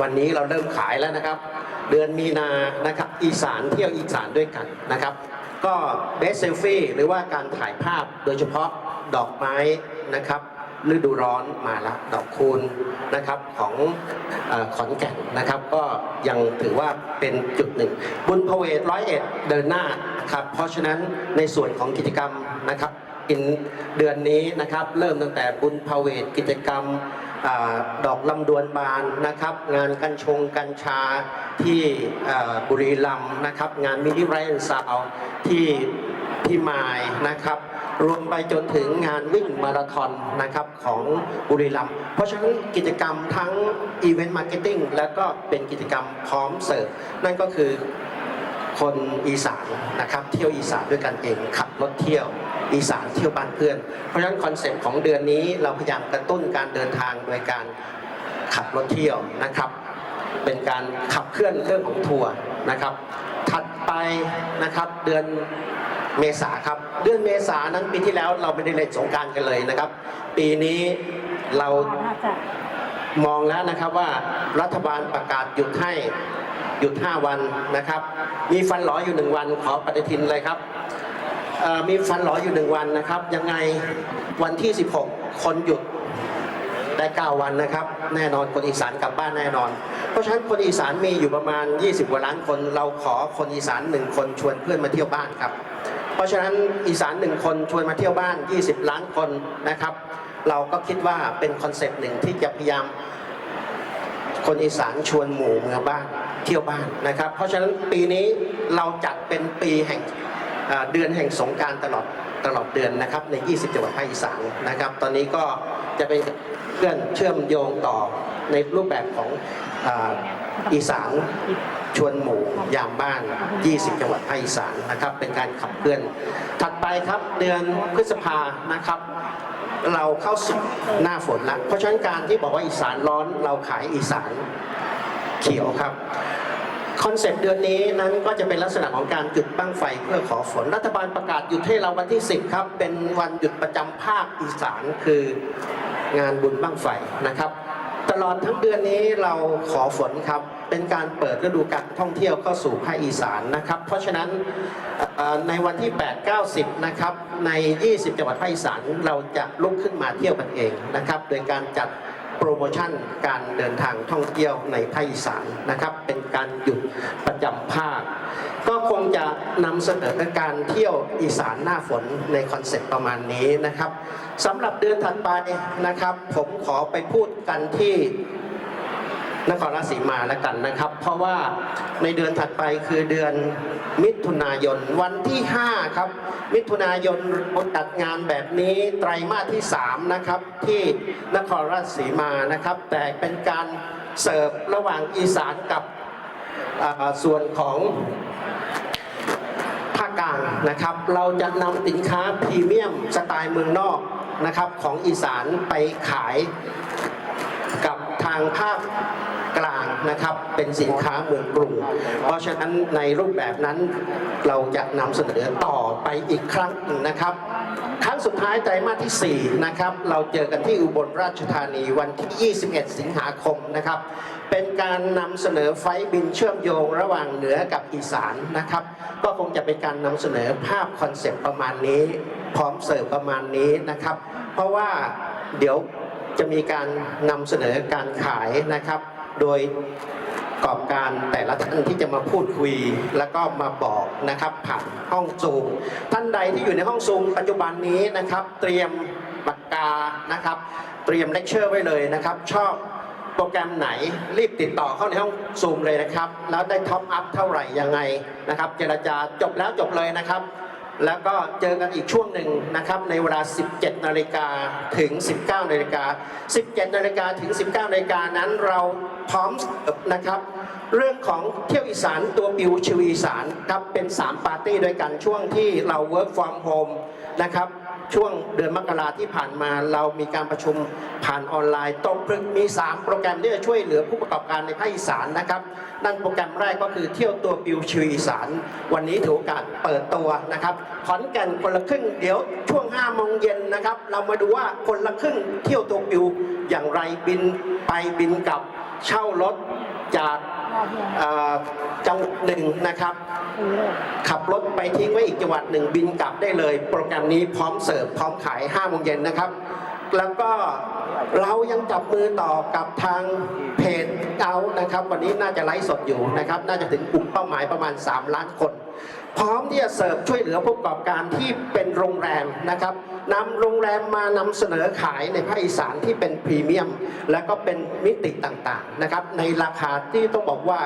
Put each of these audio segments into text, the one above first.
วันนี้เราเริ่มขายแล้วนะครับ เดือนมีนานะครับอีสานเที่ยวอีสานด้วยกันนะครับ ก็เบสเซลฟี่หรือว่าการถ่ายภาพโดยเฉพาะดอกไม้นะครับฤดูร้อนมาแล้วดอกคูณนะครับของอขอนแก่นนะครับ ก็ยังถือว่าเป็นจุดหนึ่ง บุญพเวทร้อยเอ็ดเดินหน้าครับเพราะฉะนั้นในส่วนของกิจกรรมนะครับอินเดือนนี้นะครับ เริ่มตั้งแต่บุญพเวทกิจกรรม ดอกลำดวนบานนะครับ งานกัญชงกัญชาที่บุรีรัมย์นะครับ งานมินิไรน์ซาวที่พี่มายนะครับรวมไปจนถึงงานวิ่งมาราธอนนะครับของบุรีรัมย์เพราะฉะนั้นกิจกรรมทั้งอีเวนต์มาร์เก็ตติ้งแล้วก็เป็นกิจกรรมพร้อมเสิร์ฟนั่นก็คือคนอีสานนะครับ เที่ยวอีสานด้วยกันเองขับรถเที่ยว อีสานเที่ยวบ้านเพื่อน เพราะฉะนั้นคอนเซ็ปต์ของเดือนนี้เราพยายามกระตุ้นการเดินทางโดยการขับรถเที่ยวนะครับ เป็นการขับเคลื่อนเรื่องของทัวร์นะครับ ถัดไปนะครับเดือนเมษาครับ เดือนเมษานั้นปีที่แล้วเราไม่ได้เล่นสงการกันเลยนะครับ ปีนี้เรามองแล้วนะครับว่ารัฐบาลประกาศหยุดให้หยุด 5 วันนะครับ มีฟันหลออยู่หนึ่งวันขอปฏิทินเลยครับ เอ่อมีฟันหลออยู่หนึ่งวันนะครับ ยังไงวันที่ 16 คนหยุดได้ 9 วันนะครับ แน่นอนคนอีสานกลับบ้านแน่นอน เพราะฉะนั้นคนอีสานมีอยู่ประมาณ 20กว่าล้านคนเราขอคนอีสานหนึ่งคนชวนเพื่อนมาเที่ยวบ้านครับ เพราะฉะนั้นอีสานหนึ่งคนชวนมาเที่ยวบ้าน 20 ล้านคนนะครับ เราก็คิดว่าเป็นคอนเซปต์หนึ่งที่จะพยายามคนอีสานชวนหมู่เมืองบ้านเที่ยวบ้านนะครับ เพราะฉะนั้นปีนี้เราจัดเป็นปีแห่ง เดือนแห่งสงการตลอดตลอดเดือนนะครับใน 20 จังหวัดภาคอีสานนะครับ ตอนนี้ก็จะเป็นเพื่อนเชื่อมโยงต่อในรูปแบบของอ,อีสานชวนหมู่ยามบ้าน 20 จังหวัดภาคอีสานนะครับ เป็นการขับเคลื่อน ถัดไปครับเดือนพฤษภานะครับ เราเข้าสู่หน้าฝนแล้วเพราะฉะนั้นการที่บอกว่าอีสานร้อนเราขายอีสานเขียวครับ คอนเซ็ปต์เดือนนี้นั้นก็จะเป็นลักษณะของการจุดบั้งไฟเพื่อขอฝน รัฐบาลประกาศหยุดให้เราวันที่ 10 ครับ เป็นวันหยุดประจำภาคอีสานคืองานบุญบั้งไฟนะครับ ตลอดทั้งเดือนนี้เราขอฝนครับ เป็นการเปิดฤดูการท่องเที่ยวเข้าสู่ภาคอีสานนะครับ เพราะฉะนั้นในวันที่ 8 9 10 นะครับ ใน 20 จังหวัดภาคอีสานเราจะลุกขึ้นมาเที่ยวกันเองนะครับ โดยการจัด โปรโมชั่นการเดินทางท่องเที่ยวในภาคอีสานนะครับ เป็นการหยุดประจำภาค ก็คงจะนำเสนอการเที่ยวอีสานหน้าฝนในคอนเซ็ปต์ประมาณนี้นะครับสำหรับเดือนถัดไปนะครับ ผมขอไปพูดกันที่ นครราชสีมาแล้วกันนะครับ เพราะว่าในเดือนถัดไปคือเดือนมิถุนายนวันที่ 5 ครับ มิถุนายนเราจัดงานแบบนี้ไตรมาสที่ 3 นะครับ ที่นครราชสีมานะครับ แต่เป็นการเสิร์ฟระหว่างอีสานกับส่วนของภาคกลางนะครับ เราจะนำสินค้าพรีเมียมสไตล์เมืองนอกนะครับ ของอีสานไปขายกับทางภาค นะครับ เป็นสินค้าเมืองกรุง เพราะฉะนั้นในรูปแบบนั้นเราจะนำเสนอต่อไปอีกครั้งหนึ่งนะครับ ครั้งสุดท้ายไตรมาสที่ 4 นะครับ เราเจอกันที่อุบลราชธานีวันที่ 21 สิงหาคมนะครับ เป็นการนำเสนอไฟล์บินเชื่อมโยงระหว่างเหนือกับอีสานนะครับ ก็คงจะเป็นการนำเสนอภาพคอนเซปต์ประมาณนี้ พร้อมเสิร์ฟประมาณนี้นะครับ เพราะว่าเดี๋ยวจะมีการนำเสนอการขายนะครับ โดยประกอบการแต่ละท่านที่จะมาพูดคุยแล้วก็มาบอกนะครับผ่านห้องซูมท่านใดที่อยู่ในห้องซูมปัจจุบันนี้นะครับ เตรียมปากกานะครับ เตรียมเลคเชอร์ไว้เลยนะครับ ชอบโปรแกรมไหนรีบติดต่อเข้าในห้องซูมเลยนะครับ แล้วได้ท็อปอัพเท่าไหร่ยังไงนะครับ เจรจาจบแล้วจบเลยนะครับ แล้วก็เจอกันอีกช่วงหนึ่งนะครับในเวลา 17 นาฬิกาถึง 19 นาฬิกา 17 นาฬิกาถึง 19 นาฬิกานั้นเราพร้อมนะครับ เรื่องของเที่ยวอีสานตัวปิวชิวอีสานครับเป็น 3 ปาร์ตี้ด้วยกันช่วงที่เรา work from home นะครับ ช่วงเดือนมกราที่ผ่านมาเรามีการประชุมผ่านออนไลน์ตรงพลึกมี 3 โปรแกรมที่จะช่วยเหลือผู้ประกอบการในภาคอีสานนะครับ นั่นโปรแกรมแรกก็คือเที่ยวตัวปิวชิวอีสาน วันนี้ถือโอกาสเปิดตัวนะครับขอนแก่นคนละครึ่งเดี๋ยวช่วง5โมงเย็นนะครับเรามาดูว่าคนละครึ่งเที่ยวตัวปิวอย่างไรบินไปบินกลับเช่ารถจากจังหวัดหนึ่งนะครับ ขับรถไปทิ้งไว้อีกจังหวัดหนึ่งบินกลับได้เลย โปรแกรมนี้พร้อมเสิร์ฟพร้อมขาย5โมงเย็นนะครับ แล้วก็เรายังจับมือต่อกับทางเพจเอานะครับ วันนี้น่าจะไลฟ์สดอยู่นะครับ น่าจะถึงกลุ่มเป้าหมายประมาณ 3 ล้านคน พร้อมที่จะเสิร์ฟช่วยเหลือผู้ประกอบการที่เป็นโรงแรมนะครับนำโรงแรมมานำเสนอขายในภาคอีสานที่เป็นพรีเมียม และก็เป็นมิติต่างๆนะครับ ในราคาที่ต้องบอกว่า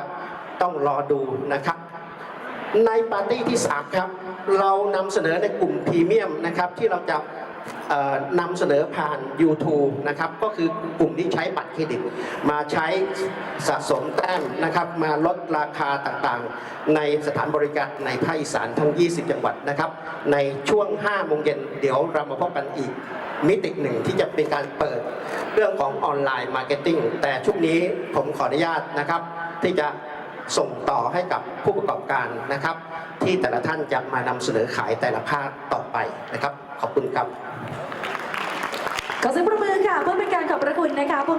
ต้องรอดูนะครับ ในปาร์ตี้ที่ 3 ครับ เรานำเสนอในกลุ่มพรีเมียมนะครับ ที่เราจะนำเสนอผ่าน YouTube นะครับ ก็คือกลุ่มที่ใช้บัตรเครดิต มาใช้สะสมแต้มนะครับ มาลดราคาต่างๆ ในสถานบริการในภาคอีสานทั้ง 20 จังหวัดนะครับ ในช่วง 5 โมงเย็นเดี๋ยวเรามาพบกันอีกมิติหนึ่งที่จะเป็นการเปิดเรื่องของออนไลน์มาร์เก็ตติ้งแต่ช่วงนี้ผมขออนุญาตนะครับ ที่จะ ส่งต่อให้กับผู้ประกอบการนะครับ ที่แต่ละท่านจะมานำเสนอขายแต่ละภาคต่อไปนะครับ ขอบคุณครับ ขอเสียงปรบมือค่ะเพื่อเป็นการขอบพระคุณนะคะผู้อำน